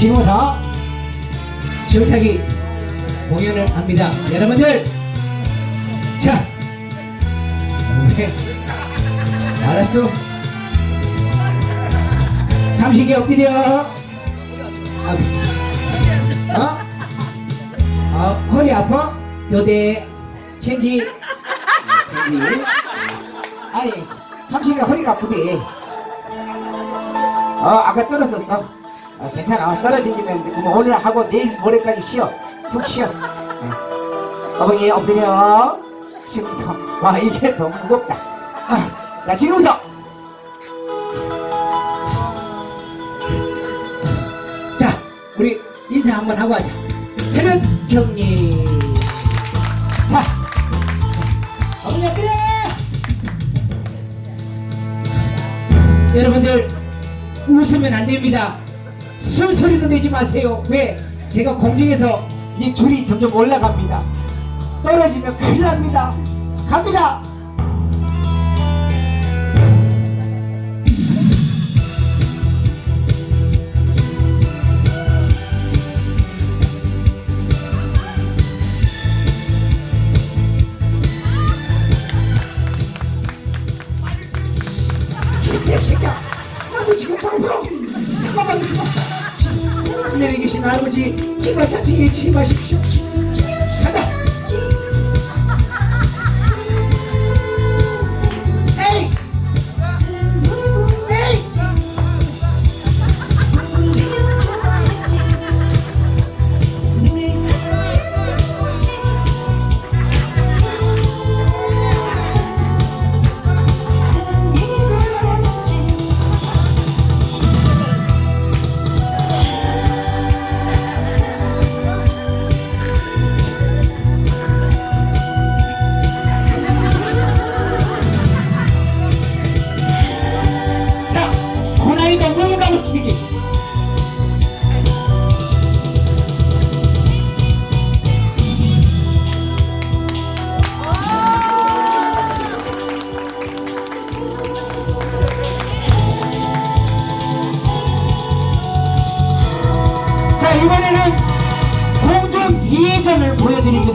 지금부터 줄타기 공연을 합니다. 여러분들, 자, 왜? 알았어. 삼식이 엎드려. 아, 어? 어, 허리 아파? 요대. 체인지. 아니, 삼식이가 허리가 아프대. 어, 아까 떨어졌어. 어, 괜찮아. 떨어지면 그럼 오늘 하고 내일 모레까지 쉬어. 푹 쉬어. 어. 어머니 엎드려. 지금부터. 와, 이게 너무 무겁다. 아, 자, 지금부터. 자, 우리 인사 한번 하고 하자. 새벽 경리. 자, 어머니 엎드려. 여러분들 웃으면 안 됩니다. 숨소리도 내지 마세요. 왜? 제가 공중에서 이 줄이 점점 올라갑니다. 떨어지면 큰일 납니다. 갑니다.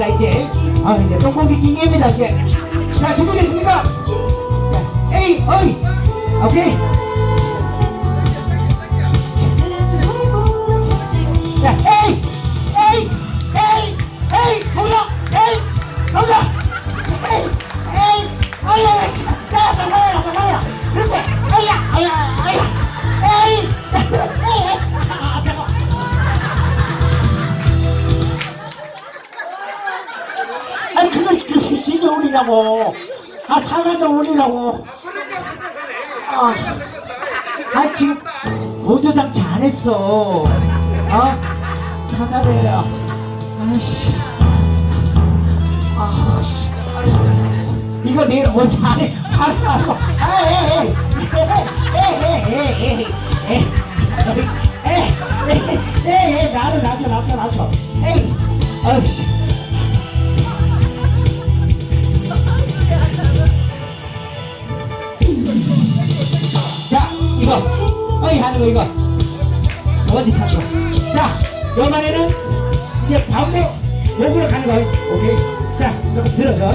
보여드립니다, 이제. 아, 이제 똥고기 킹입니다, 이제. 자, 준비됐습니까? 자, 에이, 어이. 오케이. 자, 에이! 에이! 에이! 에이! 뭐야? 에이! 뭐야? 에이! 에이! 아야! 야, 야, 나가야, 나가야! 그렇지! 아야! 아야! 아야! 에이! 올리라고! 아, 사과도 올리라고! 아, 아, 지금 보조장 잘했어. 어? 사살해요. 아이씨. 아씨. 이거 내일 뭐 잘해. 바로 하고. 아, 에이, 에이, 이거. 어이 하는 거, 이거. 어디 타고. 자, 요만에는 이제 반대 목으로 가는 거. 오케이. 자, 조금 들어줘.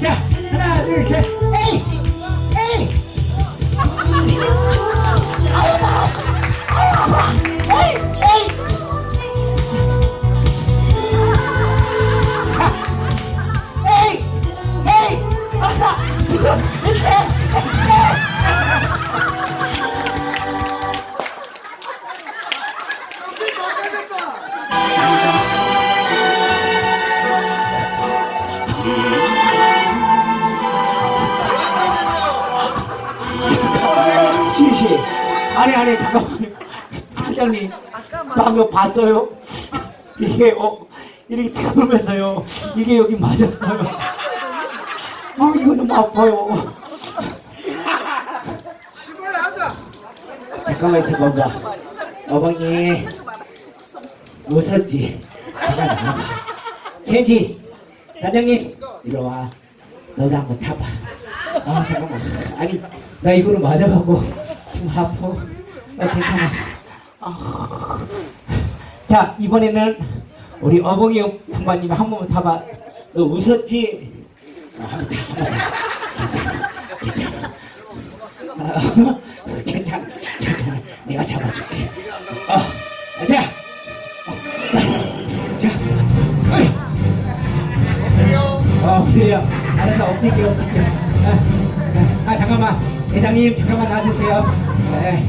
자, 하나, 둘, 셋. 에이! 에이! 아니 아니 잠깐만요. 사장님 방금 봤어요? 이게 어 이렇게 들으면서요. 이게 여기 맞았어요. 아 이거 너무 아파요. 잠깐만 뭔가? 어머니 웃었지? 체지 사장님 이리 와. 너도 한번 타봐. 아 잠깐만. 아니 나 이거는 맞아갖고 좀 아파 나 괜찮아 아 자 이번에는 우리 어벙이 부모님 한 번만 타봐. 너 웃었지? 괜찮아. 괜찮아. 어, 괜찮아. 괜찮아. 내가 잡아줄게. 어, 자. 어, 자. 어, 없어요. 알아서 엎드릴게, 엎드릴게. 아, 아, 잠깐만. 회장님, 잠깐만 나와주세요. 네,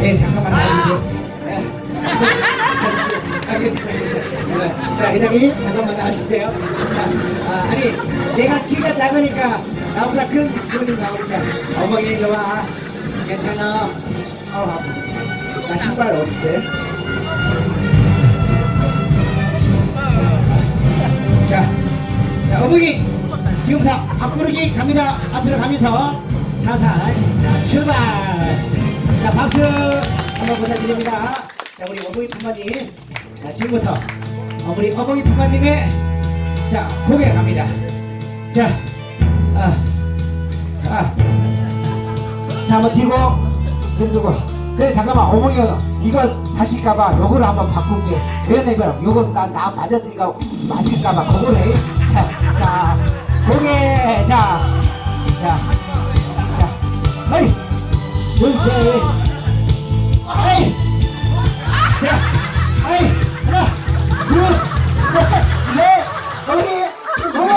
네 잠깐만 나와주세요. 네. 네. 자, 회장님, 잠깐만 나와주세요. 자, 아, 아니, 내가 키가 작으니까 나보다 큰 분이 나오니까 어머니 와. 괜찮아. 어, 나 신발 어딨어요? 자, 자, 어머니 지금부터 앞부르기 갑니다. 앞으로 가면서 자, 출발. 자, 박수 한번 부탁드립니다. 자, 우리 어머니 부모님. 자, 지금부터 우리 어머니 부모님의 자 고개 갑니다. 자, 아, 아, 자, 한번 뒤고, 뒤로 두고. 그래, 잠깐만, 어머니가 이거 다시 가봐. 요거를 한번 바꿀게. 왜 내가 요거 나, 나 맞았으니까 맞을까봐. 그거를 해. 자, 자, 고개, 자, 자, 자, 어이, 둘째, 어이, 자, 어이, 하나, 둘, 셋, 넷, 고개, 고개.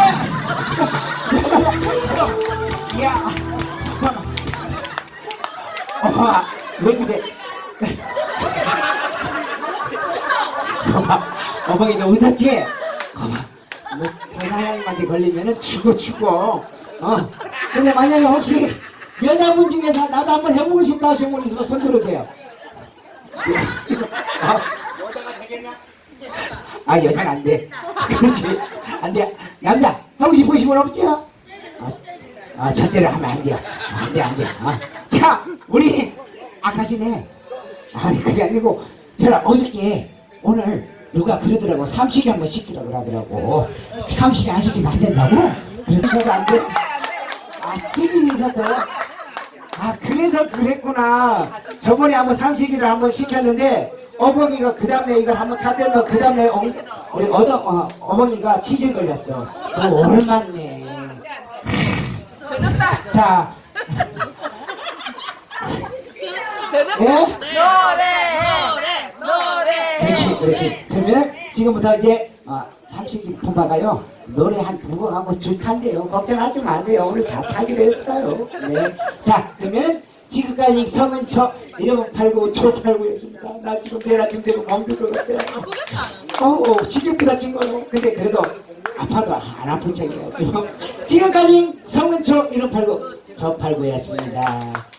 야, 엄마, 왜 그래? 엄마, 어머니 너 웃었지? 엄마, 뭐 사장님한테 걸리면은 죽어 죽어. 어. 근데 만약에 혹시 여자분 중에서 나도 한번 해보고 싶다 하시는 분 있으면 손 들으세요. 어? 여자가 되겠냐? 아 여자가 안 돼. 그렇지. 안 돼. 남자 하고 싶으신 분 없죠? 아, 아 절대로 하면 안 돼요. 안 돼, 안 돼. 아. 자, 우리 아까 전에 아니 그게 아니고 제가 어저께 오늘 누가 그러더라고 삼식이 한번 시키라고 그러더라고 삼식이 안 시키면 안 된다고? 그래서 안 돼. 아 책임이 있어서 아 그래서 그랬구나. 저번에 한번 삼식이를 한번 시켰는데 어머니가 그 다음에 이걸 한번 타들면 그 다음에 어, 우리 어더, 어, 어머니가 치질 걸렸어. 그거 얼마네. 자. 예? 노래 노래 그렇지 그렇지. 그러면 지금부터 이제 어, 삼식이 품바가요 노래 한 두 곡 하고 줄 탄대요. 걱정하지 마세요. 오늘 다 타기로 했어요. 네 자 그러면 지금까지 성은처 이름은 팔고 초 팔고였습니다. 나 지금 배가 좀 되고 멍들 것 같아요. 어우 지겹보다 찐 거요 근데 그래도 아파도 안 아픈 척이에요. 지금까지 성은초 이름 팔고 저 팔고였습니다.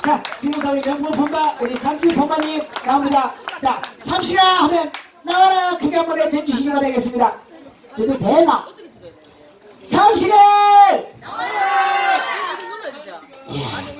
자 우리 명품 본바 우리 삼식 본바님 나옵니다. 자 삼시가 하면 나와라. 크게 한번 해주시기 바라겠습니다. 준비 되나 상식에! 예.